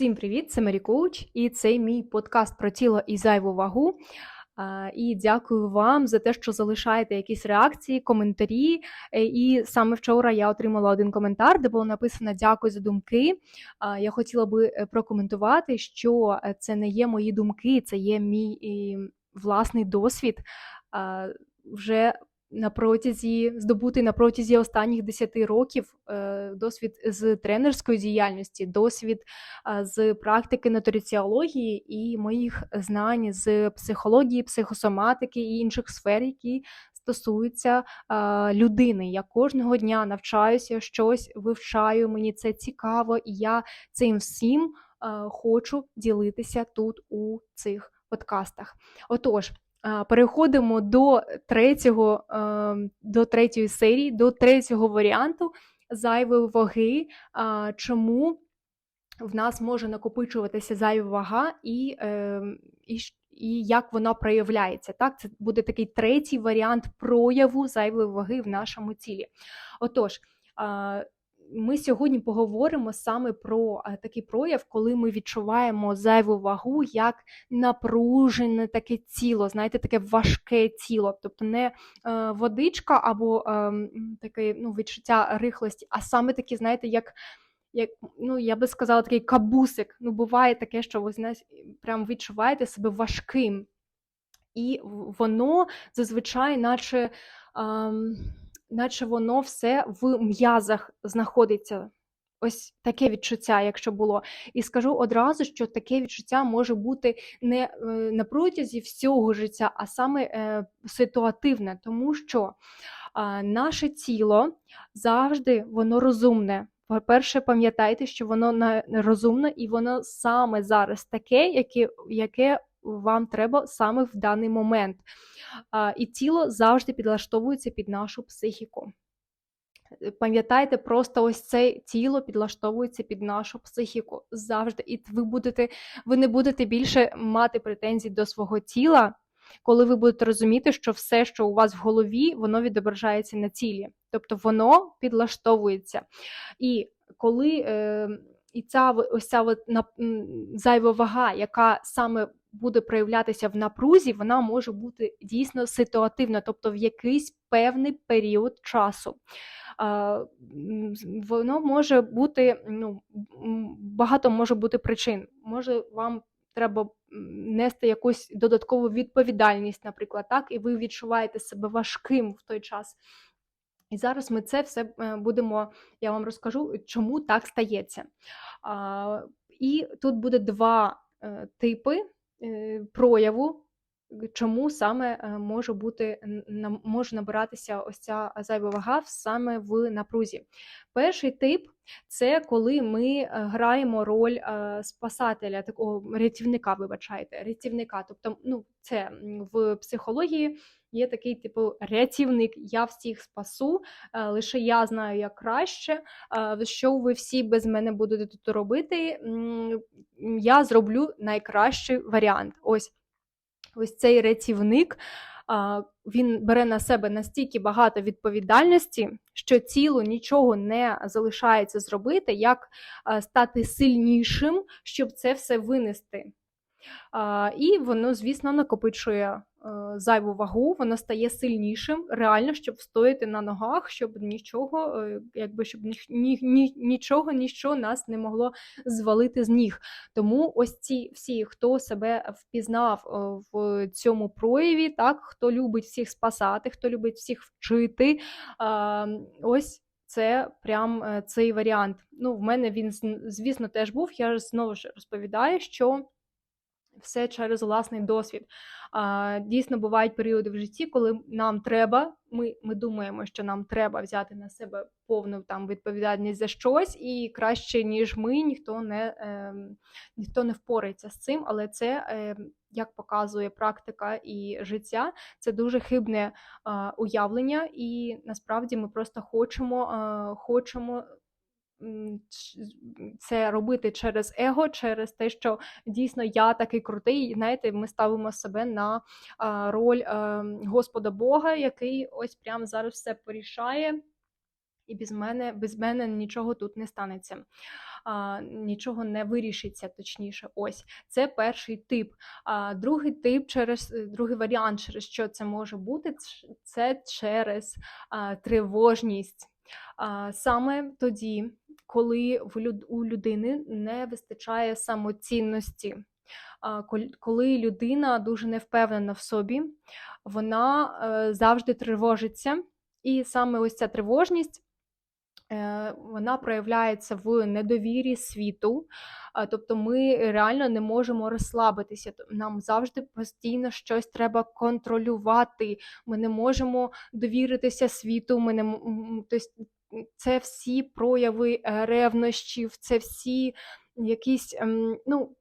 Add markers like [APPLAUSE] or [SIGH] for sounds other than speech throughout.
Всім привіт! Це Мері Коуч, і це мій подкаст про тіло і зайву вагу. І дякую вам за те, що залишаєте якісь реакції, коментарі. Е, І саме вчора я отримала один коментар, де було написано Дякую за думки. Я хотіла би е, прокоментувати, що е, це не є мої думки, це є мій власний досвід. Вже на протязі здобутий на протязі останніх 10 років е, досвід з тренерської діяльності, досвід з практики нутриціології і моїх знань з психології, психосоматики і інших сфер, які стосуються людини. Я кожного дня навчаюся щось, вивчаю, мені це цікаво, і я цим всім хочу ділитися тут у цих подкастах. Отож. Переходимо до третього, ем, до третьої серії, до третього варіанту зайвої ваги. Чому в нас може накопичуватися зайва вага і, ем, і, і як вона проявляється? Так, Це буде такий третій варіант прояву зайвої ваги в нашому тілі. Отож, ми сьогодні поговоримо саме про е, такий прояв, коли ми відчуваємо зайву вагу як напружене таке тіло, знаєте, таке важке тіло, тобто не е, водичка або е, таке ну, відчуття рихлості, а саме таке, знаєте, як. Як ну я би сказала, такий кабусик. Ну, буває таке, що ви прям відчуваєте себе важким. І воно зазвичай, наче. Ем, наче воно все в м'язах знаходиться. Ось таке відчуття, якщо було. І скажу одразу, що таке відчуття може бути не е, на протязі всього життя, а саме е, ситуативне, тому що наше тіло завжди воно розумне. По-перше, пам'ятайте, що воно розумне і воно саме зараз таке, яке, яке вам треба саме в даний момент. І тіло завжди підлаштовується під нашу психіку. Пам'ятайте, просто ось це тіло підлаштовується під нашу психіку завжди. І ви будете, ви не будете більше мати претензій до свого тіла, коли ви будете розуміти, що все, що у вас в голові, воно відображається на тілі. Тобто воно підлаштовується. І коли е, і ця ось ця от, на, зайва вага, яка саме буде проявлятися в напрузі, вона може бути дійсно ситуативна, тобто в якийсь певний період часу. Воно може бути, ну, багато може бути причин. Може, вам треба нести якусь додаткову відповідальність, наприклад, так, і ви відчуваєте себе важким в той час. І зараз ми це все е, будемо, я вам розкажу, чому так стається. І тут буде два е, типи прояву, чому саме е, може бути може набиратися ось ця зайва вага саме в напрузі. Перший тип це коли ми е, граємо роль спасателя, такого рятівника, вибачайте, рятівника. Тобто, ну, це в психології. Є такий типу рятівник, я всіх спасу, лише я знаю як краще. Що ви всі без мене будете тут робити? Я зроблю найкращий варіант. Ось ось цей рятівник. Він бере на себе настільки багато відповідальності, що тілу нічого не залишається зробити, як стати сильнішим, щоб це все винести. І воно, звісно, накопичує Е, зайву вагу, воно стає сильнішим, реально, щоб встояти на ногах, щоб нічого, е, якби щоб ні, ні, ні, нічого, ніщо нас не могло звалити з ніг. Тому ось ці всі, хто себе впізнав е, в цьому прояві, так, хто любить всіх спасати, хто любить всіх вчити, ось. Це прям цей варіант. Ну, в мене він, звісно, теж був. Я ж знову ж розповідаю, що все через власний досвід. Дійсно, бувають періоди в житті, коли нам треба. Ми ми думаємо, що нам треба взяти на себе повну там відповідальність за щось, і краще ніж ми, ніхто не е, ніхто не впорається з цим. Але це, е, як показує практика і життя, це дуже хибне е, уявлення, і насправді ми просто хочемо, е, хочемо це робити через его, через те, що дійсно я такий крутий. Знаєте, ми ставимо себе на роль Господа Бога, який ось прямо зараз все порішає. І без мене без мене нічого тут не станеться. а, нічого не вирішиться. Точніше, ось це перший тип. А другий тип через другий варіант, через що це може бути, це через а, тривожність. А, Саме тоді, коли у людини не вистачає самоцінності. Коли людина дуже не впевнена в собі, вона е, завжди тривожиться. І саме ось ця тривожність е, вона проявляється в недовірі світу, тобто ми реально не можемо розслабитися. Нам завжди постійно щось треба контролювати. Ми не можемо довіритися світу. Ми не тобто, це всі прояви е, ревнощів, це всі якісь, ем, ну,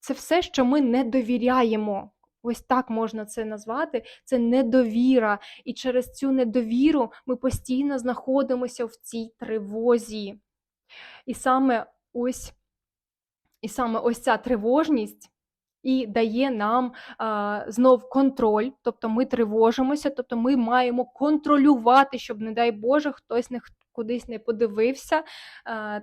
це все, що ми не довіряємо. Ось так можна це назвати. Це недовіра. І через цю недовіру ми постійно знаходимося в цій тривозі. І саме ось і саме ось ця тривожність і дає нам а, знов контроль, тобто ми тривожимося, тобто ми маємо контролювати, щоб, не дай Боже, хтось не кудись не подивився,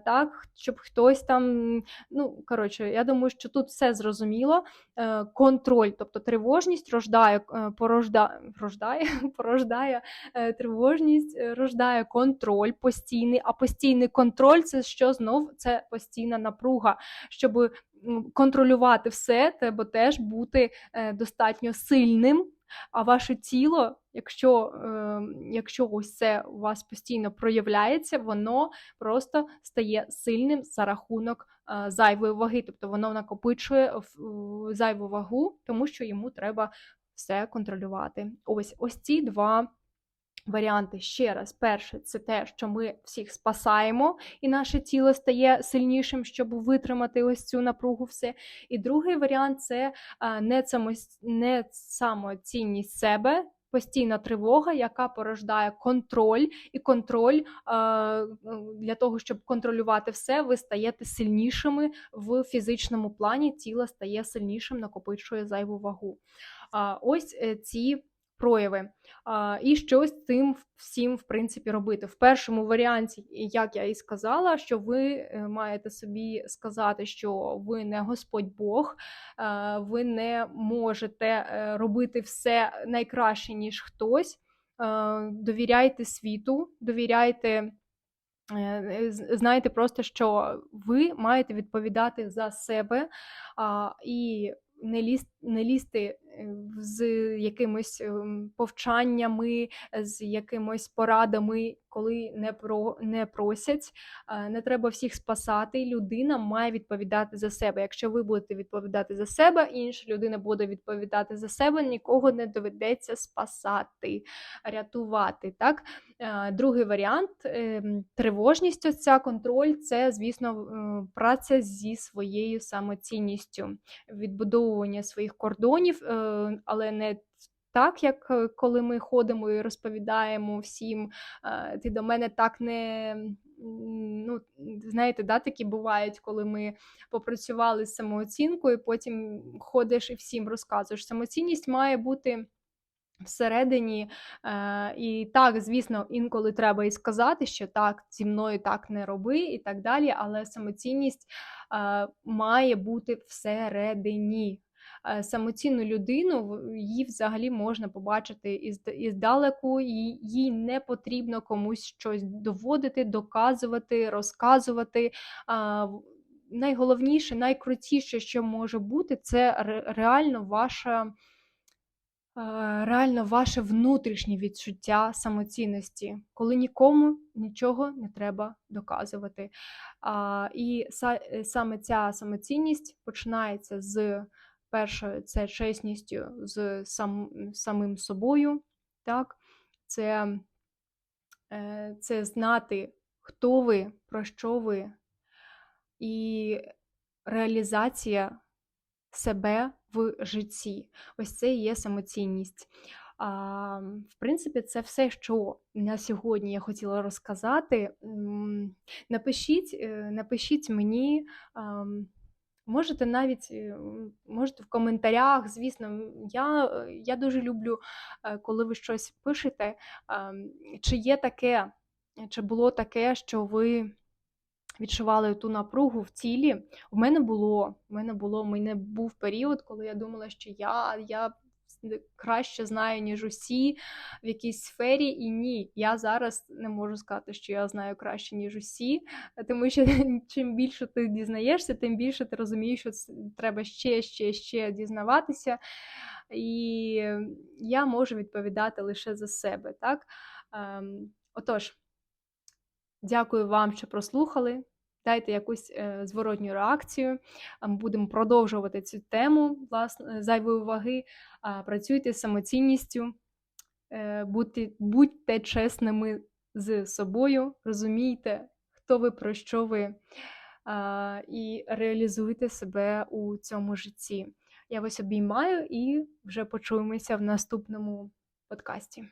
так, щоб хтось там. Ну, коротше, я думаю, що тут все зрозуміло. Е, контроль, тобто тривожність рождає, е, порожда, рождає, [LAUGHS] порождає е, тривожність, рождає контроль постійний, а постійний контроль це що знов це постійна напруга. Щоб контролювати все, треба теж бути достатньо сильним. А ваше тіло, якщо е, якщо ось це у вас постійно проявляється, воно просто стає сильним за рахунок е, зайвої ваги. Тобто воно накопичує е, зайву вагу, тому що йому треба все контролювати. Ось ось ці два Варіанти ще раз, перше, це те, що ми всіх спасаємо, і наше тіло стає сильнішим, щоб витримати ось цю напругу. все. І другий варіант це не, не самоцінність себе, постійна тривога, яка порождає контроль, і контроль для того, щоб контролювати все, ви стаєте сильнішими в фізичному плані, тіло стає сильнішим, накопичує зайву вагу. Ось е, ці прояви. І щось з цим всім, в принципі, робити. В першому варіанті, як я і сказала, що ви е, маєте собі сказати, що ви не Господь Бог, ви не можете е, робити все найкраще, ніж хтось. Довіряйте світу, довіряйте. Е, знайте просто, що ви маєте відповідати за себе, а, і не ліз, не лізти е, з якимись ем, повчаннями, з якимось порадами коли не про не просять, не треба всіх спасати. Людина має відповідати за себе. Якщо ви будете відповідати за себе, інша людина буде відповідати за себе, нікого не доведеться спасати, рятувати. Так? Другий варіант ем, тривожність, оця контроль це, звісно, праця зі своєю самоцінністю, відбудовування своїх кордонів, е, але не так, як е, коли ми ходимо і розповідаємо всім, е, ти до мене так не. Ну, знаєте, да, такі бувають, коли ми попрацювали з самооцінкою, потім ходиш і всім розказуєш. Самоцінність має бути всередині. Е, І так, звісно, інколи треба і сказати, що так, зі мною так не роби, і так далі, але самоцінність е, має бути всередині. Е, самоцінну людину, її взагалі можна побачити іздалеку, і їй не потрібно комусь щось доводити, доказувати, розказувати. Найголовніше, найкрутіше, що може бути, це реально ваша. Реально ваше внутрішнє відчуття самоцінності, коли нікому нічого не треба доказувати. І е, саме ця самоцінність починається з Перше, це чесністю з сам, самим собою. так? Це, е, Це знати, хто ви, про що ви, і реалізація себе в житті. Ось це і є самоцінність. А, В принципі, це все, що на сьогодні я хотіла розказати. Напишіть, е, напишіть мені. Можете навіть е, можете в коментарях, звісно, я я дуже люблю, е, коли ви щось пишете. Чи є таке, чи було таке, що ви відчували ту напругу в тілі. У мене було, у мене було, у мене був період, коли я думала, що я, я краще знаю, ніж усі в якійсь сфері, і ні, я зараз не можу сказати, що я знаю краще, ніж усі, тому що [LAUGHS] чим більше ти дізнаєшся, тим більше ти розумієш, що треба ще, ще, ще дізнаватися. І я можу відповідати лише за себе. так? Ем, Отож, дякую вам, що прослухали. Дайте якусь е, зворотню реакцію. Ми будемо продовжувати цю тему власне, зайвої уваги. Працюйте з самоцінністю, е, будьте, будьте чесними з собою, розумійте, хто ви, про що ви, і реалізуйте себе у цьому житті. Я вас обіймаю і вже почуємося в наступному подкасті.